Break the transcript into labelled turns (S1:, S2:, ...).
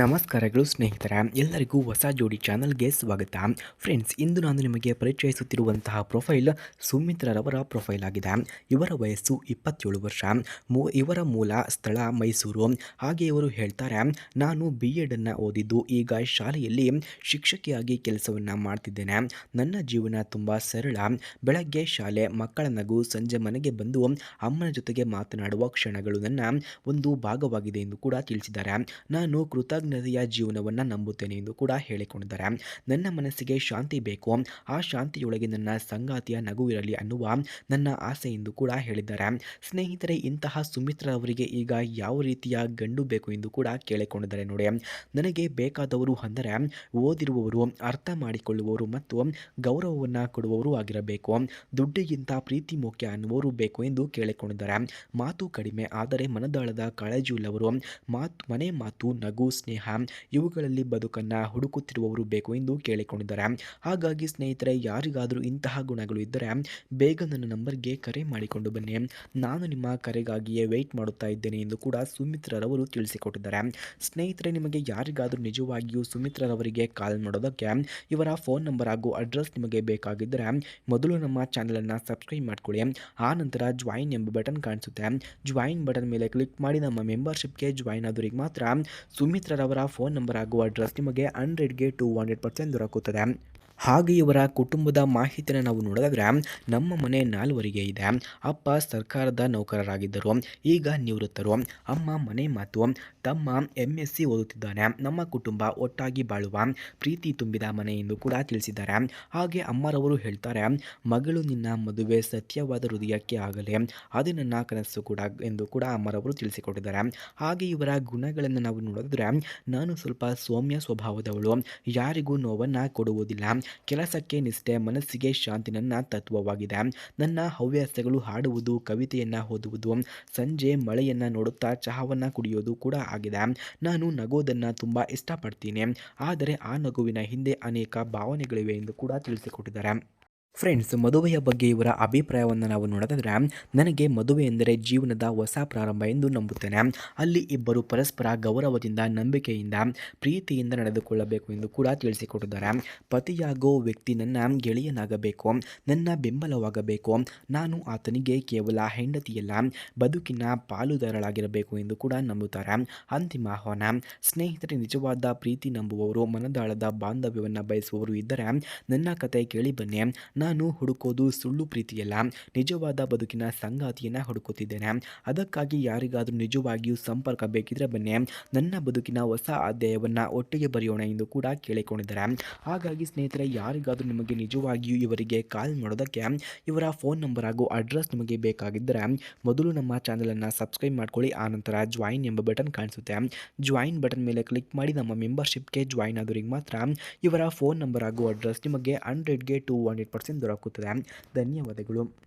S1: ನಮಸ್ಕಾರಗಳು ಸ್ನೇಹಿತರ, ಎಲ್ಲರಿಗೂ ಹೊಸ ಜೋಡಿ ಚಾನಲ್ಗೆ ಸ್ವಾಗತ. ಫ್ರೆಂಡ್ಸ್, ಇಂದು ನಾನು ನಿಮಗೆ ಪರಿಚಯಿಸುತ್ತಿರುವಂತಹ ಪ್ರೊಫೈಲ್ ಸುಮಿತ್ರರವರ ಪ್ರೊಫೈಲ್ ಆಗಿದೆ. ಇವರ ವಯಸ್ಸು ಇಪ್ಪತ್ತೇಳು ವರ್ಷ. ಮೂ, ಇವರ ಮೂಲ ಸ್ಥಳ ಮೈಸೂರು. ಹಾಗೆ ಇವರು ಹೇಳ್ತಾರೆ, ನಾನು ಬಿ ಎಡನ್ನು ಓದಿದ್ದು, ಈಗ ಶಾಲೆಯಲ್ಲಿ ಶಿಕ್ಷಕಿಯಾಗಿ ಕೆಲಸವನ್ನು ಮಾಡ್ತಿದ್ದೇನೆ. ನನ್ನ ಜೀವನ ತುಂಬ ಸರಳ. ಬೆಳಗ್ಗೆ ಶಾಲೆ, ಮಕ್ಕಳ ನಗು, ಸಂಜೆ ಮನೆಗೆ ಬಂದು ಅಮ್ಮನ ಜೊತೆಗೆ ಮಾತನಾಡುವ ಕ್ಷಣಗಳು ನನ್ನ ಒಂದು ಭಾಗವಾಗಿದೆ ಎಂದು ಕೂಡ ತಿಳಿಸಿದ್ದಾರೆ. ನಾನು ಕೃತಜ್ಞತೆಯ ಜೀವನವನ್ನು ನಂಬುತ್ತೇನೆ ಎಂದು ಕೂಡ ಹೇಳಿಕೊಂಡಿದ್ದಾರೆ. ನನ್ನ ಮನಸ್ಸಿಗೆ ಶಾಂತಿ ಬೇಕು. ಆ ಶಾಂತಿಯೊಳಗೆ ನನ್ನ ಸಂಗಾತಿಯ ನಗು ಇರಲಿ ಅನ್ನುವ ನನ್ನ ಆಸೆ ಎಂದು ಕೂಡ ಹೇಳಿದ್ದಾರೆ. ಸ್ನೇಹಿತರೆ, ಇಂತಹ ಸುಮಿತ್ರ ಅವರಿಗೆ ಈಗ ಯಾವ ರೀತಿಯ ಗಂಡು ಬೇಕು ಎಂದು ಕೂಡ ಕೇಳಿಕೊಂಡಿದ್ದಾರೆ ನೋಡಿ. ನನಗೆ ಬೇಕಾದವರು ಅಂದರೆ ಓದಿರುವವರು, ಅರ್ಥ ಮಾಡಿಕೊಳ್ಳುವವರು ಮತ್ತು ಗೌರವವನ್ನು ಕೊಡುವವರು ಆಗಿರಬೇಕು. ದುಡ್ಡಿಗಿಂತ ಪ್ರೀತಿ ಮುಖ್ಯ ಅನ್ನುವರು ಬೇಕು ಎಂದು ಕೇಳಿಕೊಂಡಿದ್ದಾರೆ. ಮಾತು ಕಡಿಮೆ, ಆದರೆ ಮನದಾಳದ ಕಾಳಜಿಯುಳ್ಳವರು ಮಾತು, ಮನೆ ಮಾತು ನಗು ಸ್ನೇಹ, ಇವುಗಳಲ್ಲಿ ಬದುಕನ್ನು ಹುಡುಕುತ್ತಿರುವವರು ಬೇಕು ಎಂದು ಕೇಳಿಕೊಂಡಿದ್ದಾರೆ. ಹಾಗಾಗಿ ಸ್ನೇಹಿತರೆ, ಯಾರಿಗಾದರೂ ಇಂತಹ ಗುಣಗಳು ಇದ್ದರೆ ಬೇಗ ನನ್ನ ನಂಬರ್ಗೆ ಕರೆ ಮಾಡಿಕೊಂಡು ಬನ್ನಿ. ನಾನು ನಿಮ್ಮ ಕರೆಗಾಗಿಯೇ ವೆಯ್ಟ್ ಮಾಡುತ್ತಾ ಇದ್ದೇನೆ ಎಂದು ಕೂಡ ಸುಮಿತ್ರರವರು ತಿಳಿಸಿಕೊಟ್ಟಿದ್ದಾರೆ. ಸ್ನೇಹಿತರೆ, ನಿಮಗೆ ಯಾರಿಗಾದರೂ ನಿಜವಾಗಿಯೂ ಸುಮಿತ್ರರವರಿಗೆ ಕಾಲ್ ಮಾಡೋದಕ್ಕೆ ಇವರ ಫೋನ್ ನಂಬರ್ ಹಾಗೂ ಅಡ್ರೆಸ್ ನಿಮಗೆ ಬೇಕಾಗಿದ್ದರೆ ಮೊದಲು ನಮ್ಮ ಚಾನಲನ್ನು ಸಬ್ಸ್ಕ್ರೈಬ್ ಮಾಡಿಕೊಳ್ಳಿ. ಆ ನಂತರ ಜಾಯಿನ್ ಎಂಬ ಬಟನ್ ಕಾಣಿಸುತ್ತೆ. ಜಾಯಿನ್ ಬಟನ್ ಮೇಲೆ ಕ್ಲಿಕ್ ಮಾಡಿ ನಮ್ಮ ಮೆಂಬರ್ಶಿಪ್ಗೆ ಜಾಯಿನ್ ಆದವರಿಗೆ ಮಾತ್ರ ಸುಮಿತ್ರರವರ ಫೋನ್ ನಂಬರ್ ಹಾಗೂ ಅಡ್ರೆಸ್ ನಿಮಗೆ ಹಂಡ್ರೆಡ್ಗೆ ಟು ಹಂಡ್ರೆಡ್ ಪರ್ಸೆಂಟ್ ದೊರಕುತ್ತದೆ. ಹಾಗೆ ಇವರ ಕುಟುಂಬದ ಮಾಹಿತಿಯನ್ನು ನಾವು ನೋಡಿದಾಗ ನಮ್ಮ ಮನೆ ನಾಲ್ವರಿಗೆ ಇದೆ. ಅಪ್ಪ ಸರ್ಕಾರದ ನೌಕರರಾಗಿದ್ದರು. ಈಗ ನಿವೃತ್ತರು. ಅಮ್ಮ ಮನೆ ಮಾತು. ತಮ್ಮ ಎಂ ಎಸ್ ಸಿ ಓದುತ್ತಿದ್ದಾನೆ. ನಮ್ಮ ಕುಟುಂಬ ಒಟ್ಟಾಗಿ ಬಾಳುವ ಪ್ರೀತಿ ತುಂಬಿದ ಮನೆ ಎಂದು ಕೂಡ ತಿಳಿಸಿದ್ದಾರೆ. ಹಾಗೆ ಅಮ್ಮರವರು ಹೇಳ್ತಾರೆ, ಮಗಳು ನಿನ್ನ ಮದುವೆ ಸತ್ಯವಾದ ಹೃದಯಕ್ಕೆ ಆಗಲಿ, ಅದು ನನ್ನ ಕನಸು ಕೂಡ, ಎಂದು ಕೂಡ ಅಮ್ಮರವರು ತಿಳಿಸಿಕೊಟ್ಟಿದ್ದಾರೆ. ಹಾಗೆ ಇವರ ಗುಣಗಳನ್ನು ನಾವು ನೋಡಿದ್ರೆ, ನಾನು ಸ್ವಲ್ಪ ಸೌಮ್ಯ ಸ್ವಭಾವದವಳು. ಯಾರಿಗೂ ನೋವನ್ನು ಕೊಡುವುದಿಲ್ಲ. ಕೆಲಸಕ್ಕೆ ನಿಷ್ಠೆ, ಮನಸ್ಸಿಗೆ ಶಾಂತಿ ನನ್ನ ತತ್ವವಾಗಿದೆ. ನನ್ನ ಹವ್ಯಾಸಗಳು ಹಾಡುವುದು, ಕವಿತೆಯನ್ನು ಓದುವುದು, ಸಂಜೆ ಮಳೆಯನ್ನು ನೋಡುತ್ತಾ ಚಹಾವನ್ನು ಕುಡಿಯೋದು ಕೂಡ ಆಗಿದೆ. ನಾನು ನಗೋದನ್ನು ತುಂಬ ಇಷ್ಟಪಡ್ತೀನಿ. ಆದರೆ ಆ ನಗುವಿನ ಹಿಂದೆ ಅನೇಕ ಭಾವನೆಗಳಿವೆ ಎಂದು ಕೂಡ ತಿಳಿಸಿಕೊಟ್ಟಿದ್ದಾರೆ. ಫ್ರೆಂಡ್ಸ್ ಮದುವೆಯ ಬಗ್ಗೆ ಇವರ ಅಭಿಪ್ರಾಯವನ್ನು ನಾವು ನೋಡೋದಾದರೆ, ನನಗೆ ಮದುವೆ ಎಂದರೆ ಜೀವನದ ಹೊಸ ಪ್ರಾರಂಭ ಎಂದು ನಂಬುತ್ತೇನೆ. ಅಲ್ಲಿ ಇಬ್ಬರು ಪರಸ್ಪರ ಗೌರವದಿಂದ, ನಂಬಿಕೆಯಿಂದ, ಪ್ರೀತಿಯಿಂದ ನಡೆದುಕೊಳ್ಳಬೇಕು ಎಂದು ಕೂಡ ತಿಳಿಸಿಕೊಟ್ಟಿದ್ದಾರೆ. ಪತಿಯಾಗೋ ವ್ಯಕ್ತಿ ನನ್ನ ಗೆಳೆಯನಾಗಬೇಕು, ನನ್ನ ಬೆಂಬಲವಾಗಬೇಕು. ನಾನು ಆತನಿಗೆ ಕೇವಲ ಹೆಂಡತಿಯಲ್ಲ, ಬದುಕಿನ ಪಾಲುದಾರಳಾಗಿರಬೇಕು ಎಂದು ಕೂಡ ನಂಬುತ್ತಾರೆ. ಅಂತಿಮ ಆಹ್ವಾನ, ಸ್ನೇಹಿತರೆ, ನಿಜವಾದ ಪ್ರೀತಿ ನಂಬುವವರು, ಮನದಾಳದ ಬಾಂಧವ್ಯವನ್ನು ಬಯಸುವವರು ಇದ್ದರೆ, ನನ್ನ ಕತೆ ಕೇಳಿ ಬನ್ನಿ. ನಾನು ಹುಡುಕೋದು ಸುಳ್ಳು ಪ್ರೀತಿಯಲ್ಲ. ನಿಜವಾದ ಬದುಕಿನ ಸಂಗಾತಿಯನ್ನು ಹುಡುಕುತ್ತಿದ್ದೇನೆ. ಅದಕ್ಕಾಗಿ ಯಾರಿಗಾದರೂ ನಿಜವಾಗಿಯೂ ಸಂಪರ್ಕ ಬೇಕಿದ್ರೆ ಬನ್ನಿ. ನನ್ನ ಬದುಕಿನ ಹೊಸ ಅಧ್ಯಾಯವನ್ನು ಒಟ್ಟಿಗೆ ಬರೆಯೋಣ ಎಂದು ಕೂಡ ಕೇಳಿಕೊಂಡಿದ್ದಾರೆ. ಹಾಗಾಗಿ ಸ್ನೇಹಿತರೆ, ಯಾರಿಗಾದರೂ ನಿಮಗೆ ನಿಜವಾಗಿಯೂ ಇವರಿಗೆ ಕಾಲ್ ಮಾಡೋದಕ್ಕೆ ಇವರ ಫೋನ್ ನಂಬರ್ ಹಾಗೂ ಅಡ್ರೆಸ್ ನಿಮಗೆ ಬೇಕಾಗಿದ್ದರೆ ಮೊದಲು ನಮ್ಮ ಚಾನಲನ್ನು ಸಬ್ಸ್ಕ್ರೈಬ್ ಮಾಡ್ಕೊಳ್ಳಿ. ಆನಂತರ ಜಾಯಿನ್ ಎಂಬ ಬಟನ್ ಕಾಣಿಸುತ್ತೆ. ಜಾಯಿನ್ ಬಟನ್ ಮೇಲೆ ಕ್ಲಿಕ್ ಮಾಡಿ ನಮ್ಮ ಮೆಂಬರ್ಶಿಪ್ಗೆ ಜಾಯಿನ್ ಆದವರಿಗೆ ಮಾತ್ರ ಇವರ ಫೋನ್ ನಂಬರ್ ಹಾಗೂ ಅಡ್ರೆಸ್ ನಿಮಗೆ ಹಂಡ್ರೆಡ್ಗೆ ಟು ಹಂಡ್ರೆಡ್ ಪರ್ಸೆಂಟ್ ದೊರಕುತ್ತದೆ ಧನ್ಯವಾದಗಳು.